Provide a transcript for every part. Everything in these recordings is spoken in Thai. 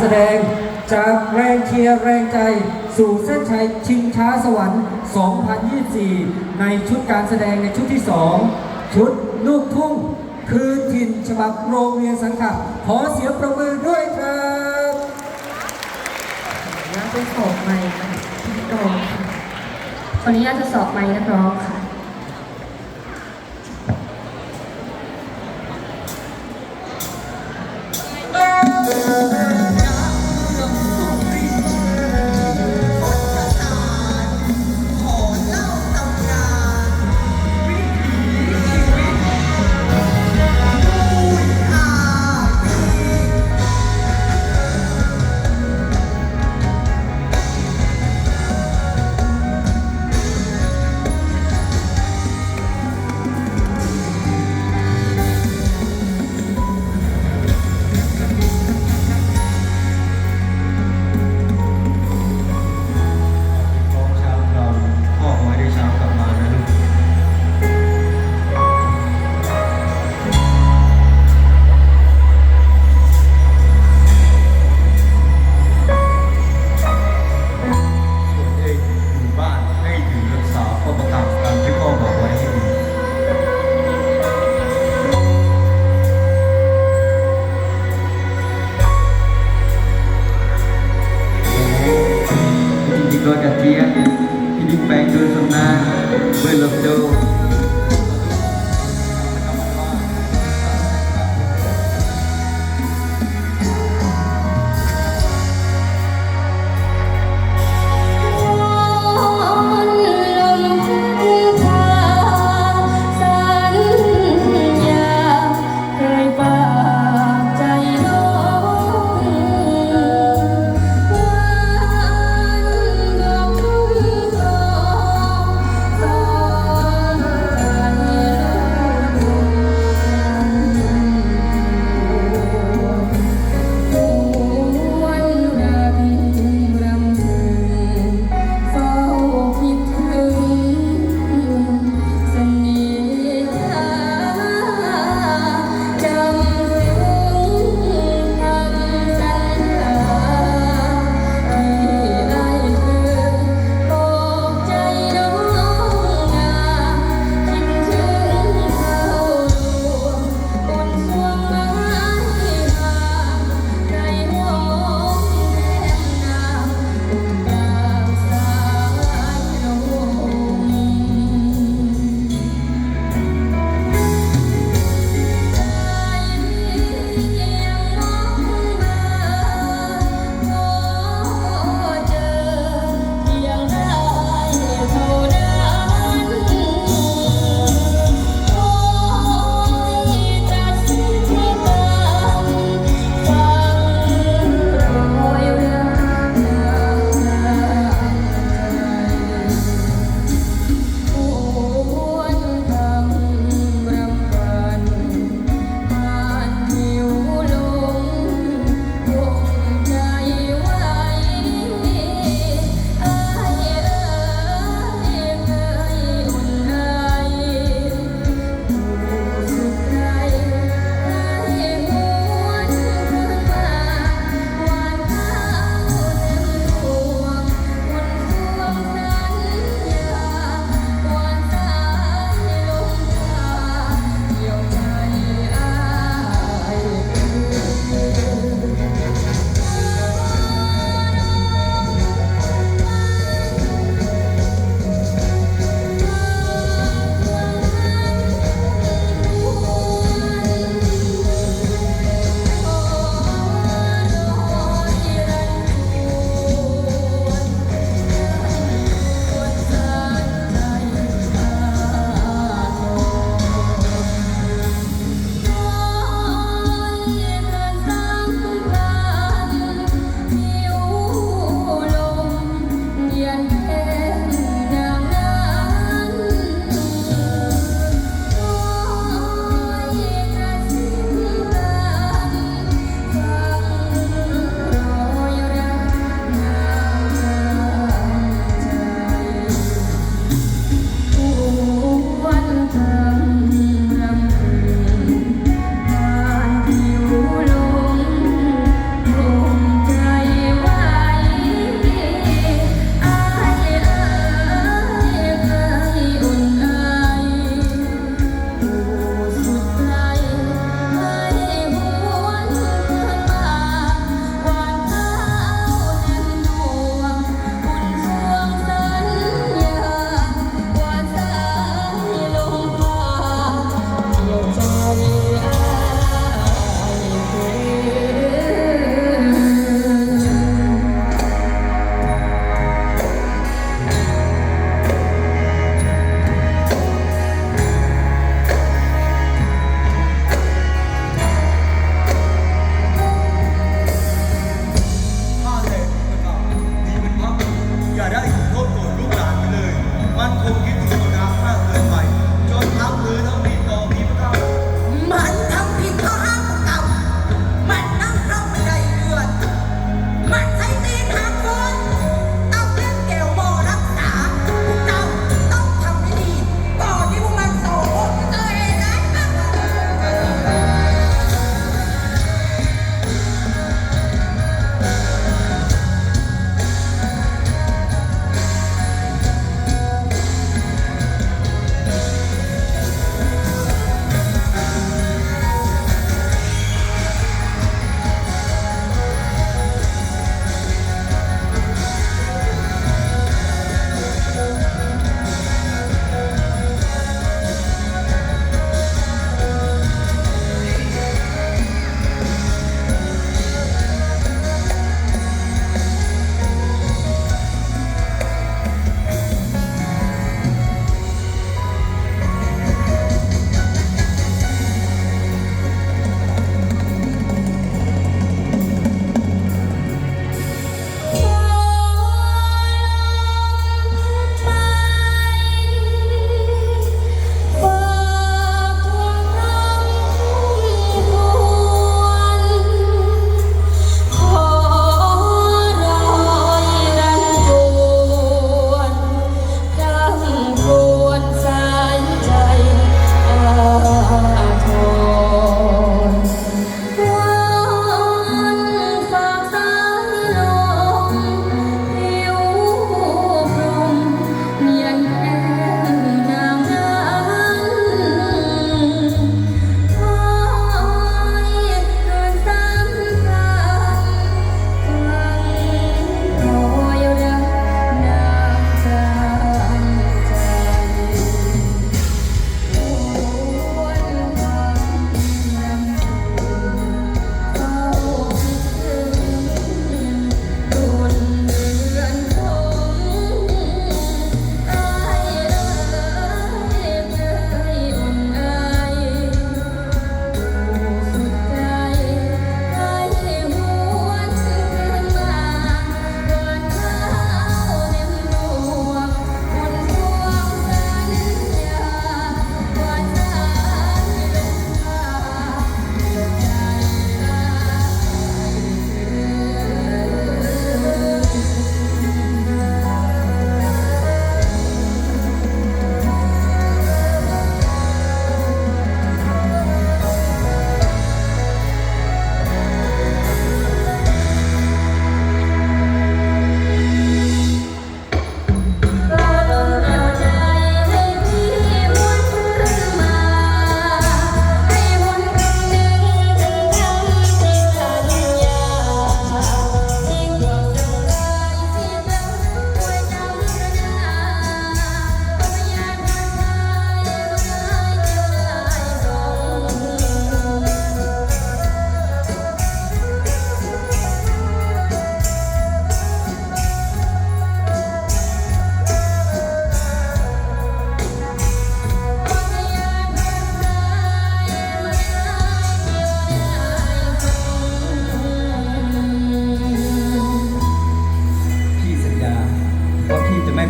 แสดง จากแรงเชียร์แรงใจ สู่เส้นชัยชิงช้าสวรรค์ 2024 ในชุดการแสดงในชุดที่ 2 ชุดลูกทุ่ง คือถิ่นฉบับโรงเรียนสังขะขอเสียงประมือด้วยครับแล้วจะสอบใหม่ค่ะพิธีกรค่ะขออนุญาตจะสอบใหม่นักร้องค่ะ bàn đưa sông na với lượt đô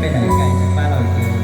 没得干，上班了。